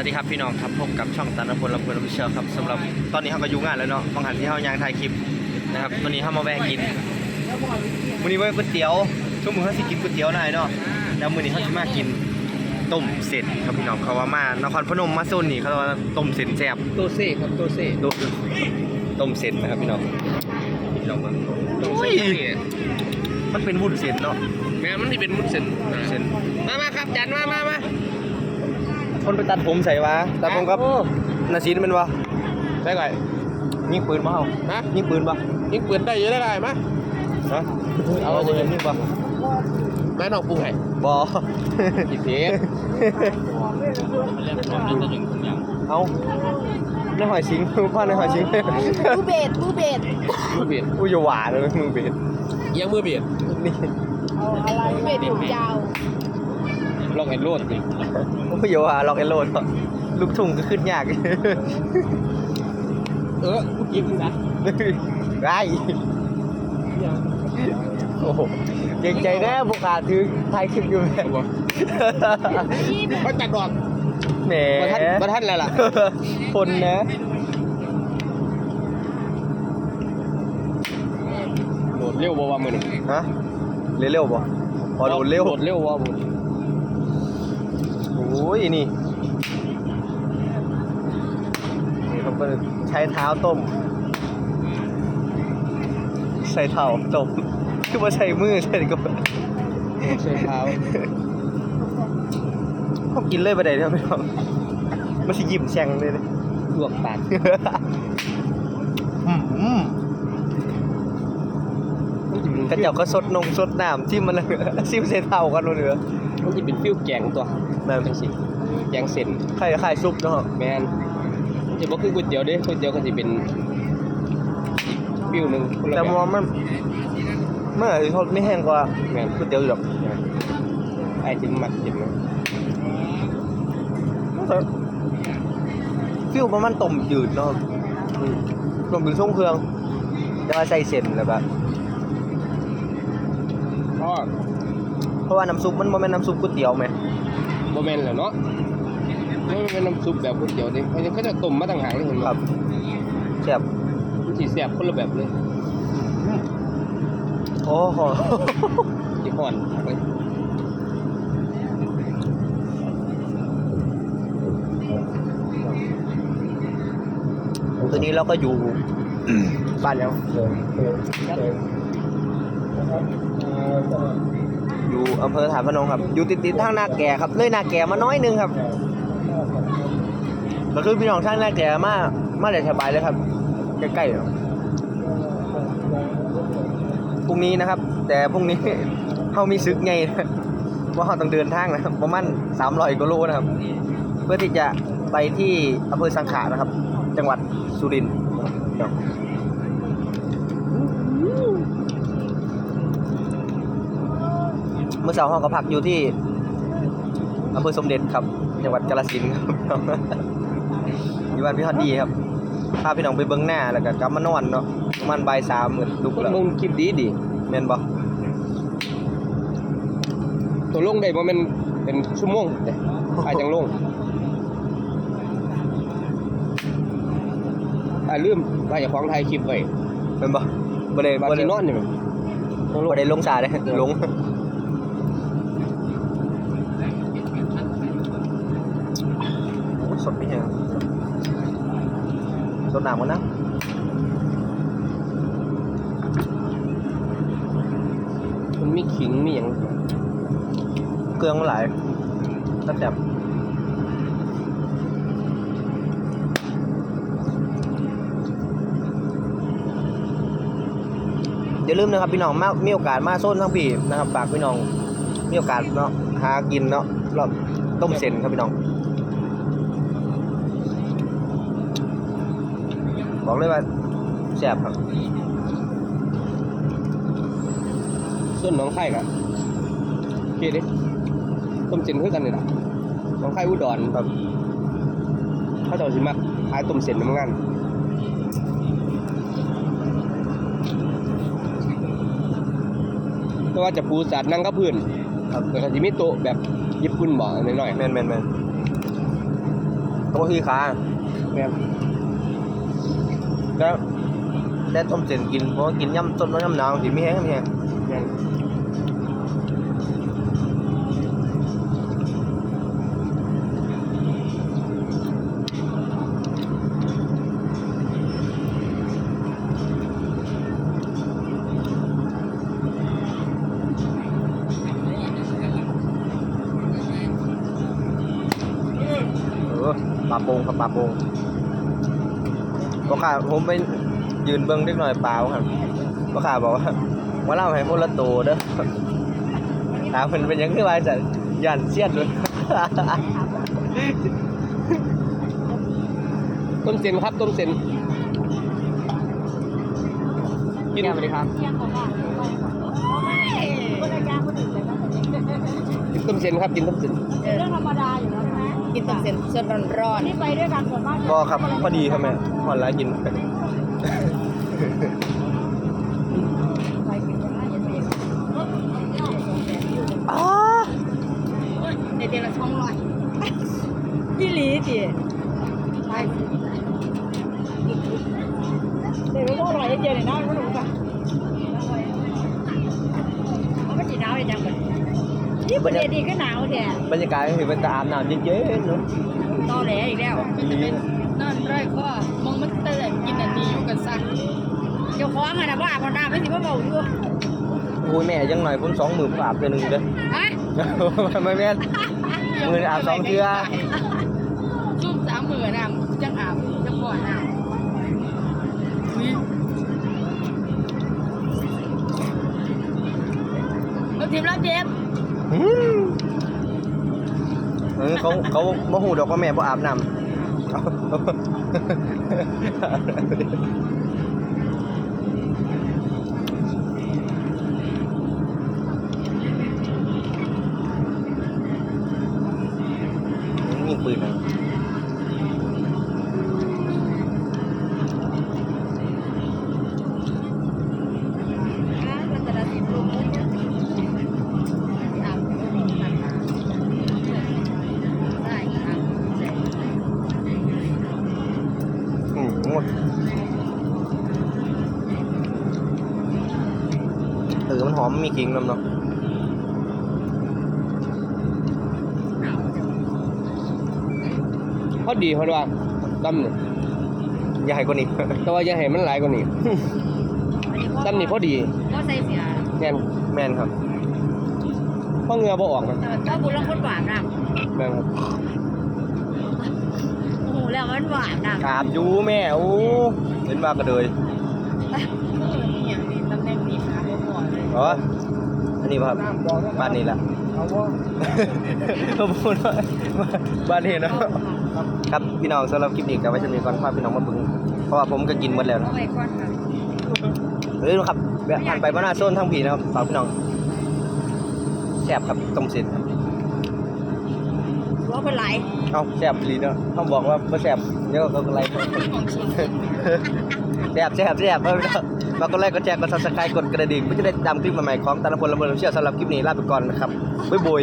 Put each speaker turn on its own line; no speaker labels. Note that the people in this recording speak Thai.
วัสดีครับพี่น้องครับพบกับช่องตันพลลำเพลินลำเชียวครับสำหรับตอนนี้เขาก็อยู่งานแล้วเนาะบางหันที่เขายางถ่ายคลิปนะครับตอนนี้เขามาแวะกินมื้อนี้ไว้ก๋วยเตี๋ยวช่วงมือเขาสิกินก๋วยเตี๋ยวหน่อยเนาะแล้วมื้อนี้เขาสิมากินต้มเสร็จครับพี่น้องเขาว่ามานครพนมมาโซนนี่เขาว่าต้มเสร็จแซ่บ
โตเซ่ครับโตเซ่
โดต้มเสร็จนะครับพี่น้องพี่น้องมัน
โต
อุ้
เซ่
ยมันเป็นวุ้นเส้นเนาะ
แม่มันนี่เป็นมุดเส้น
เส้น
มามาครับจันมามามา
คนไปตัดผมใส่วะตัดผมกับ
โอ้
นาซีนเป็นวะ
ใช่ไง
ยิงปืนมาเอา
ฮะ
ยิงปืนปะ
ยิงปืนได้เยอะได้ไรมะ
ฮะ
เอา
เอา
เอา
จะยิงปะ
แม่น้องปรุงให้
บอ
อีเทส
เอาในหอยชิงพ่อในหอยชิง
มือเบสมือเบส
มือเบียด
อุ้ยอย่าหวานเลยมึงเบส
เอียงมือเบียด
นี่
อะไรมือเบสผมยาว
ลองเห็นโลดนี่
อุ้ยอย่าหวานล็อกเอโลนลูกทุ่งก็ขึ้นยาก
เออกูกินนะ
ไรโอ้โหเก่งใจแน่พวกขาถือถ่ายคลิปอยู่แม่
เขาจัดดอก
แหม
มาทันมาทันแล้วล่ะ
คนนะ
โดดเร็วบ่ว่ามือนี่
ฮะเร็วๆบ่พอโดนเร็ว
โดดเร็วว่ามือ
โอ้ยนี่นี่เขาก็ใช้เท้าต้ม ใส่เท้าต้มคือว่าใช้มือใช่ก็
ใช้เท้า
เขากินเลยไปได้เนี่ยพี่น้องมันสิหยิบแช่งเลยนะ
ลวกปาก
อืม
มันจะเป็น
กระเจ้าก็สดนงสดน้ำที่มันซิมเซเท้ากันเลย
มันจะเป็นฟิวแกงตัว
นั่น
จังสิแกงเส้น
ไข่ไข่ซุปเนาะ
แมนมันจะบอกคือก๋วยเตี๋ยวเด้ก๋วยเตี๋ยวก็จะเป็นอีกฟิวหนึ่งคนละ
แต่
บบ
มองมันมันอาจจะทดไม่แห้งกว่า
แมน
ก๋วยเตี๋ยวอยู่หรอก
ไอ้ที่มักกินนะ
ฟิวประมาณต้มจืดเนาะอืมต้มจืดช่วงเครื่องจะมาใส่เส้นแล้วแบบ
อ๋อ
เพ ราะว่าน้ำซุปมันบ่แม่นน้ำซุปก๋วยเตี๋ยวไหม
โมเมนต์แหละเนาะไม่เป็นน้ำซุปแบบก๋วยเตี๋ยวดิเขาจะเขาจะต้มมาต่างหากเลยเห็นไหม
ครับแซ่บ
มันสีแซ่บคนละแบบเลย
โอ้โห
ที่ห่อนเลย
ตอนนี้เราก็อยู่บ้านแล้ว อยู่อำเภอถานพนมครับอยู่ติดติดๆทางนาแก่ครับเลยนาแก่มาน้อยนึงครับก็คือพี่น้องทางนาแก่มามาได้สบายเลยครับใกล้ๆนะพรุ่งนี้นะครับ แต่พรุ่งนี้เขามีซึกไงว่าเขาต้องเดินทางนะครับประมาณ300กิโลนะครับ เพื่อที่จะไปที่อำเภอสังขะนะครับ จังหวัดสุรินทร์ครับ เมื่อเช้าห้องก็พักอยู่ที่อำเภอสมเด็จครับจังหวัดกาฬสินธุ์ครับอยู่บ้านพี่ฮอดดีครับพาพี่น้องไปเบิ้งหน้าแล้วก็กลับมานอนเนาะประมาณบ่ายสามเหมือนลุก
คน
แล้ว
ลงคลิปดีดี
แม่นบ่
ตัวลงได้บ่แมันเป็นชั่วโมงแต่อาจจังลงอ่าลืมว่าอย่าของไทยคลิปไว้
แม่นบ่บ่ได้
ว่า
บ่
สิ
ได้
นอนอยู่มั้ยต้องลง
บ่ได้ลงสาเด้ลงโอ้ยสดไม่แห้ง สดน้ำกันนะ
มันมีขิงมีหยัง
เครื่องมันหลายตั้งแต่บอย่าลืมนะครับพี่น้องมามีโอกาสมาโซนทั้งปีนะครับฝากพี่น้องมีโอกาสเนาะหากินเนาะรอบต้มเส้นครับพี่น้อง บอกเลยว่าแซ่บครับ
ส่วนหน้องไข่กะโอเคดิต้มเส้นคือกันนี่ล่ะหน้องไข่อุดร
ครับ
เขาเจ้าสิมักขายต้มเส้นนำงานแต่ว่าจะปูสัตว์นั่งกับพื้น
ครับ
แล้วก็สิมีโต๊ะแบบญี่ปุ่นบ่หน่อยๆ
แมนแมนแมนโต๊ะที่ขา
แม่น
แล้วแต่ต้มเส้นกินเพราะกินย่ำต้มนย่ำหนาวสิไม่แห้งไม่แห้ง
แม่น
เออปลาโปงครับปลาโปง ก็ขาผมไปยืนเบิ้งเล็กหน่อยเปล่าครับก็ขาบอกว่าว่าเล่าให้พวกละโตเด้อถามมันเป็นหยังคือว่าจะยันเสียดเลย
ต้มเส้นครับต้มเส้นกินสวัสดีครับ
เที่ยงของบ้านคนละยางคนอื่นเลยนะ
กินต้มเส้นครับกินต้มเส้น
เป็นเรื่องธรรมดาอยู่แล้วใช่ไหม
กินต้มเส้นสดร้อน
นี่ไปด้วยกันส่วนมาก
ก็ครับพอดีครับแม่หอนแล้วกิน
ไปกินกันนะอย่าเสีย
อ้า
เดี๋ยวเดี๋ยวละช่องลอยพี่หลีจีไปเดี๋ยวก็อร่อยเย็นๆเลยนะ แท้
บรรยากาศก็คือเป็นตาอาบน้ำเย็นๆเนาะ
ตอแหลอีกแล้ว
อีหลี
นอนร้อยก็มองมันเตือนกินอันนี้อยู่กันสั่ง
เจ้าของอะนะว่าอาบน้ำไม่สิว่าเบาอยู่
โอ้ยแม่ยังหน่อยผมสองมือผมอาบเดือนหนึ่งเด้อ
ฮะ
ไม่แม่นมืออาบสองเทื่อ
ซุ่มสามมือน้ำจังอาบจังก่อนน้ำเราทีมรับเจ็บ
อืม เออเขาเขาบ่หูดอกว่าแม่บ่อาบน้ำเอามีปืนนะ
มันจะได้สิบลูก
อาบได้ครับ
อืมหมด เออมันหอมมีกลิ่นนำเนาะ
พอดีเพราะว่าดำเนี่ย
อย่าให้กว่านี้
แต่ว่าอย่าให้มันหลายกว่านี้ดำนี่พอดี
ก็ใส่เสีย
แม่น
แม่นครับ
เพราะเหงือบ่ออกนะ
แต่ก็บุญแล้วคนหวานนะ
แม่นครับ
โอ้โหแล้วมันหวานนะ
อาบอยู่แม่โอ้เป็นว่ากระเดย
นี่อย่างนี้ตำแหน่งนี้ครับก่ อนเลย
อ๋อ อันนี้ป่ะครับ บ้านนี้ละ
เอาว่า
ขอบคุณมากบ้านนี้เนาะครับพี่น้องสำหรับคลิปนี้ก็ไว้จะมีก่อนพาพี่น้องมาเบึง เพราะว่าผมก็กินหมดแล้วนะ
เอาไปก่อนค่ะ
เฮ้ยครับแวะผ่านไปบ้านหน้าโซนทั้งผีนะครับฝากพี่น้องแซ่บครับต้มเสร็จครับ
ว่าเป็นไร
เอ้าแซ่บลีเนาะเขาบอกว่าไม่แซ่บเดี๋ยวก็อะไร
ของชิ้น
แซ่บแซ่บแซ่บเพิ่มแล้วมากดไลค์กดแชร์กดซับสไครต์กดกระดิ่งเพื่อจะได้ตามคลิปใหม่ๆของตาลพลละเบิดเชื่อสำหรับคลิปนี้ลาไปก่อนนะครับบ๊ายบาย